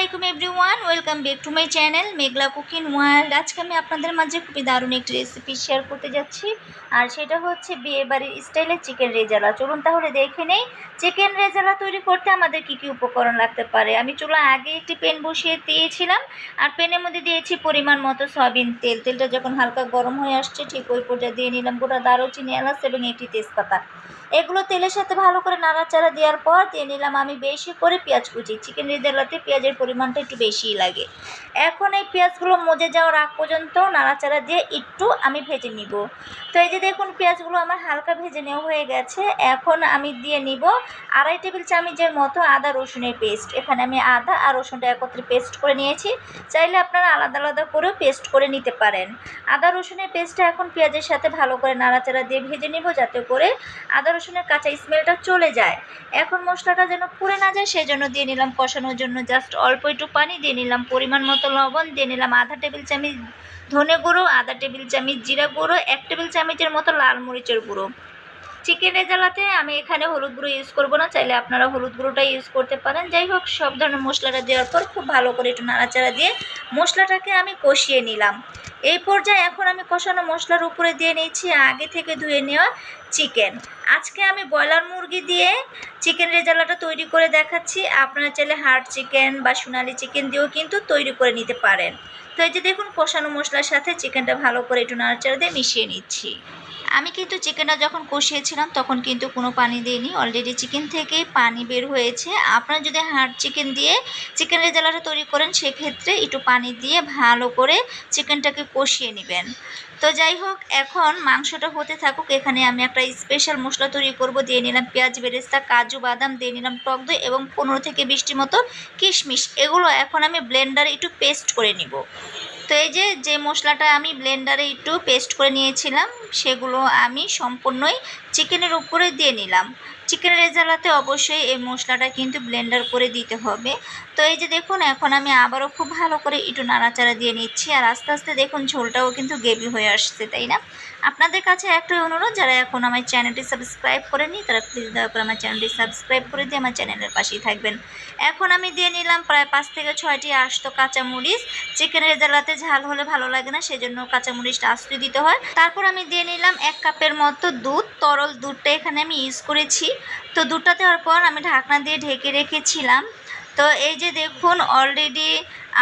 আলাইকুম everyone, welcome back to my channel Meghla cooking world. আজকে আমি আপনাদের মাঝে খুবই দারুণ একটি রেসিপি শেয়ার করতে যাচ্ছি, আর সেটা হচ্ছে বিয়ে বাড়ির স্টাইলের চিকেন রেজালা। চলুন তাহলে দেখে নেই চিকেন রেজালা তৈরি করতে আমাদের কি কি উপকরণ লাগতে পারে? আমি চুলা আগে একটি পেন বসিয়ে দিয়েছিলাম, আর পেনের মধ্যে দিয়েছি পরিমাণ মতো সয়াবিন তেল। তেলটা যখন হালকা গরম হয়ে আসছে, ঠিক ওই পর্যায়ে দিয়ে নিলাম গোটা দারুচিনি, এলাচ এবং একটি তেজপাতা। এগুলো তেলের সাথে ভালো করে নাড়াচাড়া দেওয়ার পর দিয়ে নিলাম আমি বেশি করে পেঁয়াজ কুচি। চিকেন রেজালাতে পেঁয়াজের পরিমাণটা একটু বেশিই লাগে। এখন এই পেঁয়াজগুলো মজে যাওয়ার আগ পর্যন্ত নাড়াচাড়া দিয়ে একটু আমি ভেজে নিব। তো এই যে দেখুন পেঁয়াজগুলো আমার হালকা ভেজে নেওয়া হয়ে গেছে। এখন আমি দিয়ে নিব আড়াই টেবিল চামচের মতো আদা রসুনের পেস্ট। এখানে আমি আদা আর রসুনটা একত্রে পেস্ট করে নিয়েছি। চাইলে আপনারা আলাদা আলাদা করেও পেস্ট করে নিতে পারেন। আদা রসুনের পেস্টটা এখন পেঁয়াজের সাথে ভালো করে নাড়াচাড়া দিয়ে ভেজে নিব যাতে করে আদা রসুনের কাঁচা স্মেলটা চলে যায়। এখন মশলাটা যেন পুড়ে না যায় সেই জন্য দিয়ে নিলাম কষানোর জন্য জাস্ট অল্প একটু পানি দিয়ে নিলাম, পরিমাণ মতো লবণ দিয়ে নিলাম, আধা টেবিল চামচ ধনে গুঁড়ো, আধা টেবিল চামচ জিরা গুঁড়ো, এক টেবিল চামচের মতো লাল মরিচের গুঁড়ো। চিকেন রেজালাতে আমি এখানে হলুদ গুঁড়ো ইউজ করব না, চাইলে আপনারা হলুদ গুঁড়োটা ইউজ করতে পারেন। যাই হোক, সব ধরনের মশলাটা দেওয়ার পর খুব ভালো করে একটু নাড়াচাড়া দিয়ে মশলাটাকে আমি কষিয়ে নিলাম। এই পর্যায়ে এখন আমি কষানো মশলার উপরে দিয়ে নিচ্ছি আগে থেকে ধুয়ে নেওয়া চিকেন আজকে আমি ব্রয়লার মুরগি দিয়ে চিকেন রেজালাটা তৈরি করে দেখাচ্ছি। আপনারা চাইলে হার্ড চিকেন বা সোনালি চিকেন দিয়েও কিন্তু তৈরি করে নিতে পারেন। তো এই যে দেখুন, কষানো মশলার সাথে চিকেনটা ভালো করে একটু নাড়াচাড়া দিয়ে মিশিয়ে নিচ্ছি। আমি কিন্তু চিকেনটা যখন কষিয়েছিলাম, তখন কিন্তু কোনো পানি দিইনি। অলরেডি চিকেন থেকে পানি বের হয়েছে। আপনারা যদি হার্ড চিকেন দিয়ে চিকেন রেজালাটা তৈরি করেন, সেক্ষেত্রে একটু পানি দিয়ে ভালো করে চিকেনটাকে কষিয়ে নেবেন। তো যাই হোক, এখন মাংসটা হতে থাকুক। এখানে আমি একটা স্পেশাল মশলা তৈরি করব। দিয়ে নিলাম পেঁয়াজ, বেরেস্তা, কাজু, বাদাম, দিয়ে নিলাম টক দই এবং পনেরো থেকে বিশটি মতো কিশমিশ। এগুলো এখন আমি ব্লেন্ডারে একটু পেস্ট করে নিব। তো এই যে যে মশলাটা আমি ব্লেন্ডারে একটু পেস্ট করে নিয়েছিলাম, সেগুলো আমি সম্পূর্ণই চিকেনের উপরে দিয়ে নিলাম। চিকেন রেজালাতে অবশ্যই এই মশলাটা কিন্তু ব্লেন্ডার করে দিতে হবে। তো এই যে দেখুন, এখন আমি আবারও খুব ভালো করে একটু নাড়াচাড়া দিয়ে নিচ্ছি আর আস্তে আস্তে দেখুন, ঝোলটাও কিন্তু গেবি হয়ে আসছে, তাই না? আপনাদের কাছে একটাই অনুরোধ, যারা এখন আমার চ্যানেলটি সাবস্ক্রাইব করেনি তারা প্লিজ দয়া করে আমার চ্যানেলটি সাবস্ক্রাইব করে দিয়ে আমার চ্যানেলের পাশেই থাকবেন। এখন আমি দিয়ে নিলাম প্রায় পাঁচ থেকে ছয়টি আস্ত কাঁচামরিচ। চিকেন রেজালাতে ঝাল হলে ভালো লাগে না, সেজন্য কাঁচামরিচটা আস্তে দিতে হয়। তারপর আমি দিয়ে নিলাম এক কাপের মতো দুধ। তরল দুধটা এখানে আমি ইউজ করেছি। তো দুধটা দেওয়ার পর আমি ঢাকনা দিয়ে ঢেকে রেখেছিলাম। তো এই যে দেখুন অলরেডি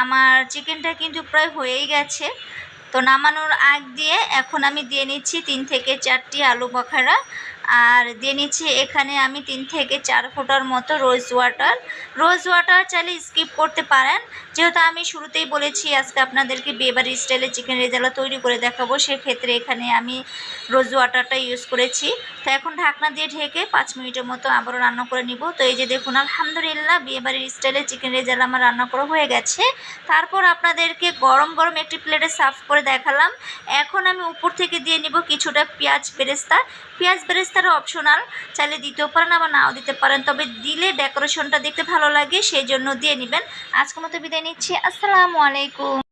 আমার চিকেনটা কিন্তু প্রায় হয়েই গেছে। তো নামানোর আগ দিয়ে এখন আমি দিয়ে নিচ্ছি তিন থেকে চারটি আলু বখারা আর দিয়ে নিচ্ছি এখানে আমি তিন থেকে চার ফোটার মতো রোজ ওয়াটার। রোজ ওয়াটার চাইলে স্কিপ করতে পারেন। যেহেতু আমি শুরুতেই বলেছি আজকে আপনাদেরকে বিয়েবাড়ি স্টাইলে চিকেন রেজালা তৈরি করে দেখাবো, সেক্ষেত্রে এখানে আমি রোজ ওয়াটারটা ইউজ করেছি। তো এখন ঢাকনা দিয়ে ঢেকে পাঁচ মিনিটের মতো আবারও রান্না করে নিব। তো এই যে দেখুন, আলহামদুলিল্লাহ বিয়েবাড়ির স্টাইলে চিকেন রেজালা আমার রান্না করা হয়ে গেছে। তারপর আপনাদেরকে গরম গরম একটি প্লেটে সার্ভ করে দেখালাম। এখন আমি উপর থেকে দিয়ে নিব কিছুটা পেঁয়াজ বেরেস্তা। পেঁয়াজ বেরেস্তাটা অপশনাল চাইলে দিতেও পারেন, আবার নাও দিতে পারেন। তবে দিলে ডেকোরেশনটা দেখতে ভালো লাগে, সেই জন্য দিয়ে নেবেন। আজকের মতো বিদায় নিচ্ছি। আসসালামু আলাইকুম।